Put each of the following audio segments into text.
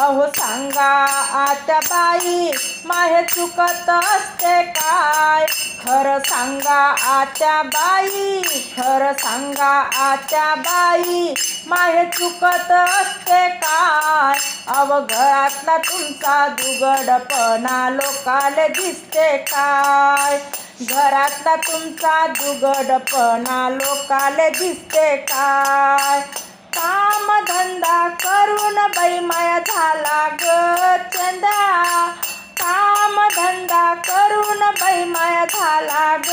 अहो सांगा आत्या बाई माहे चुकत असते काय? खरं सांगा आत्या बाई खरं सांगा आत्या बाई माहे चुकत असते काय? अवघरातला तुमचा दुगडपणा लोकाले दिसते काय? घरातला तुमचा दुगडपणा लोकाले दिसते काय? काम धंदा करून बैमाया झाला ग चंदा. काम धंदा करून बैमाया झाला ग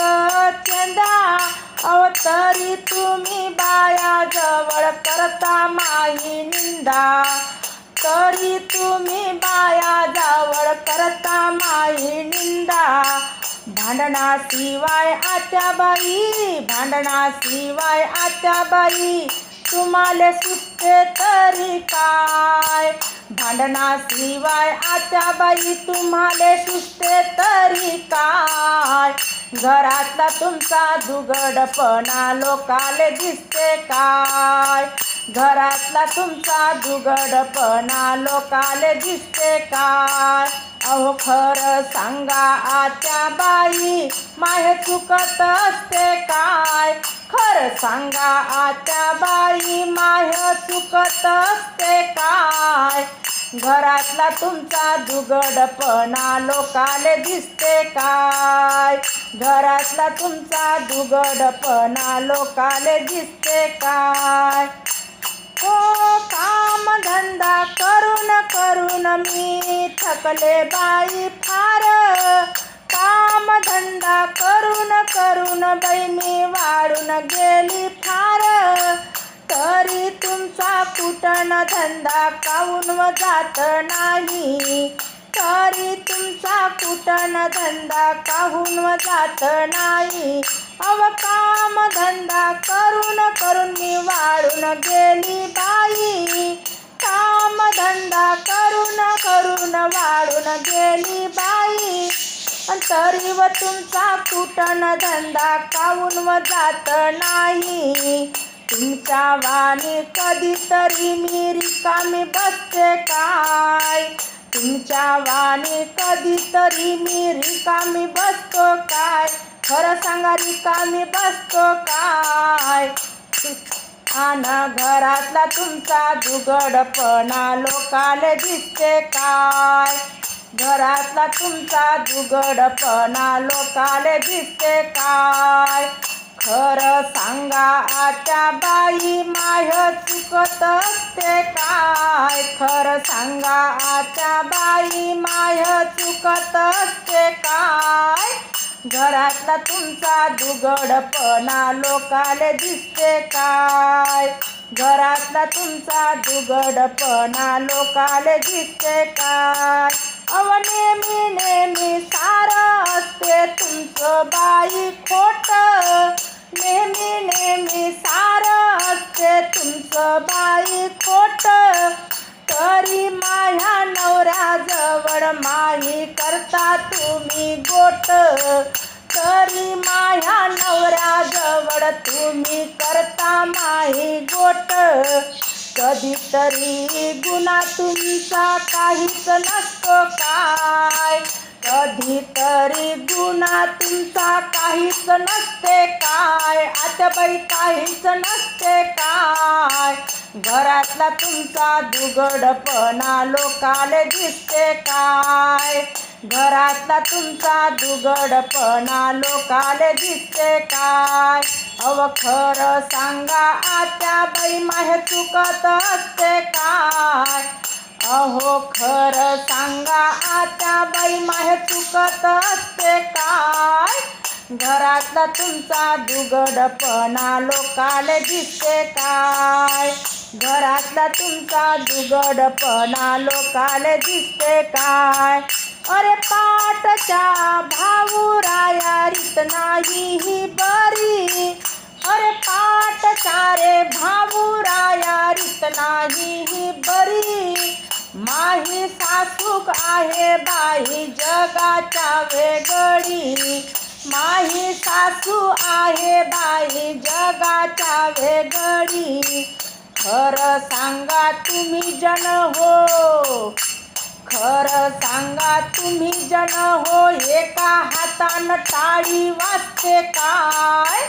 चंदा. अव तरी तुम्ही बाया जवळ करता माही निंदा. तरी तुम्ही बाया जवळ करता माही निंदा. भांडणाशिवाय आत्याबाई भांडणाशिवाय आत्याबाई तुम्हाला सुस्ते तरी काय? भांडणाशिवाय आत्याबाई तुम्हाला सुस्ते तरी काय? घरातला तुमचा दुगडपणा लोकाले दिसते काय? घरातला तुमचा दुगडपणा लोकाले दिसते काय? अहो खरं सांगा आत्या बाई माहे चुकत असते काय? खरं सांगा आत्या बाई माहे चुकत असते काय? घरातला तुमचा दुगडपणा लोकाले दिसते काय? घरातला तुमचा दुगडपणा लोकाले दिसते काय? हो काम धंदा करून मी थकले बाई फार. काम धंदा करून करून बाई मी वाढून गेली फार. तरी तुमचा कुटण धंदा काऊन व जात नाही? तरी तुमचा कुटण धंदा काहून व जात नाही? अव काम धंदा करून करून मी वाढून गेली बाई. तरी व तुमचा कुटण धंदा काऊन व जात नाही? तुमच्या वाणी कधीतरी मी रिकामी बसते काय? तुमच्या वाणी कधीतरी मी रिकामी बसतो काय? खरं सांगा रिकामी बसतो काय? आन घरातला तुमचा दुगडपणा लोकाले दिसते काय? घरातला तुमचा दुगडपणा लोकाले दिसते काय? खरं सांगा आता बाई माय चुकत असते काय? खरं सांगा आता बाई माय चुकत असते काय? घरातला तुमचा दुगडपणा लोकाले दिसते काय? घरातला तुमचा दुगडपणा लोकाले दिसते काय? अव नेहमी नेहमी सारं असते तुमचं बाई खोट. नेहमी नेहमी सारं असते तुमचं बाई खोट. तरी माझ्या नवऱ्याजवळ माही करता तुम्ही गोट. तरी माझ्या नवऱ्याजवळ तुम्ही करता माही गोट. कधीतरी गुन्हा तुमचा काहीच नसतो काय. कधीतरी गुन्हा तुमचा काहीच नसते काय. आता बाई काहीच नसते काय. घरातला तुमचा दुगडपणा लोकाले दिसते काय. घरातला तुमचा दुगडपणा लोकाले दिसते काय? अव खरं सांगा आत्या बाई माहे चुकत असते काय? अहो खरं सांगा आत्या बाई माहे चुकत असते काय? घरातला तुमचा दुगडपणा लोकाले दिसते काय? घरातला तुमचा दुगडपणा लोकाले दिसते काय? अरे पाटच्या भाऊराया रीत नाही ही बरी. अरे पाटच्या रे भाऊराया रीत नाही ही बरी. माही सासूक आहे बाही जगाच्या वेगळी. माही सासू आहे बाई जगाच्या वेगळी. खरं सांगा तुम्ही जन हो. तुम्ही जन हो. एका हातानं टाळी वाजते काय?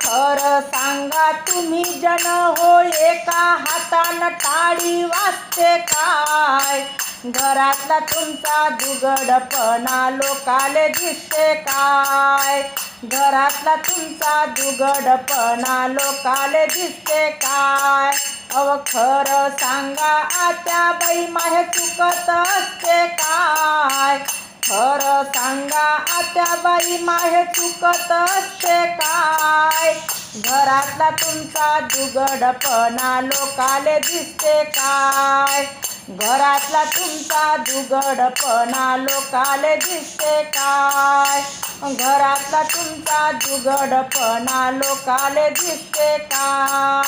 खरं सांगा तुम्ही जन हो. एका हातानं टाळी वाजते काय? घरातला तुमचा दुगडपणा लोकाले दिसते काय? घरातला तुमचा दुगडपणा लोकाले दिसते काय? अव खरं सांगा आत्या बाई माहे चुकत असते काय? खरं सांगा आत्या बाई माहे चुकत असते काय? घरातला तुमचा दुगडपणा लोकाले दिसते काय? घरातला तुमचा दुगडपणा लोकाले दिसते काय? घरातला तुमचा दुगडपणा लोकाले दिसते काय?